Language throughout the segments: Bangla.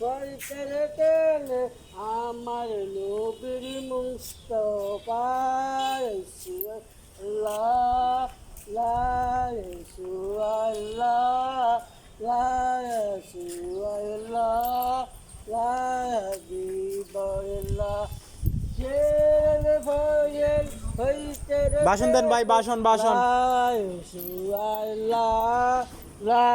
কেনে আমার নবীর মুস্তফা আল্লাহ লা লা হাবিবাল্লাহ বাসন দেন ভাই, বাসন, বাসন। আল্লাহ লা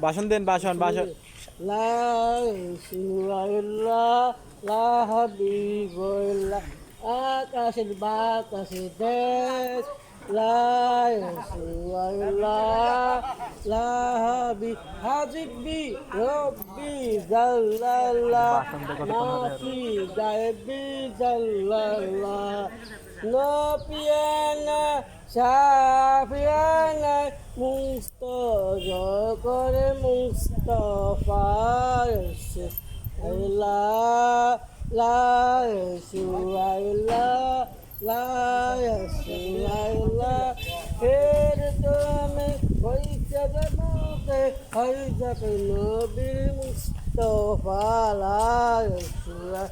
বাসন দেন বাসন বাসন আকাশের বাতাসে দেশ লা ইল্লাল্লাহ লা হাবি হাজিবি রব্বি জাল্লাল্লাহ নাফি গায়বি জাল্লাল্লাহ নপিয়ানা সাফিয়ানা মুস্তজ করে মুস্তফা আল্লাহ লা সুআল্লাহ লা সুআল্লাহ ফের তুমি হইতে যাবে হই যাবে নবীর মুস্তফা, লা সুআল্লাহ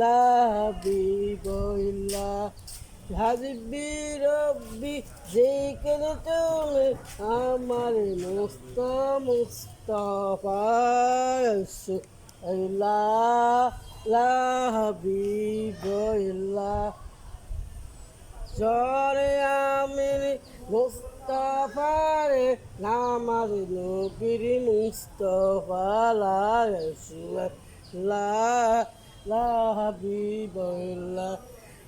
লা হাবিবাল্লাহ হাবিবি রব্বি যেখানে তুমি আমার মুস্ত মুস্তফা জরে আমির মুস্তফারে নামার নবীর মুস্তফা লা লা লা হাবিবাল্লাহ।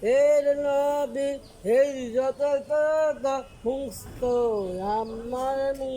এর নবী এই যত কথা মুস্ত আমার মুস্ত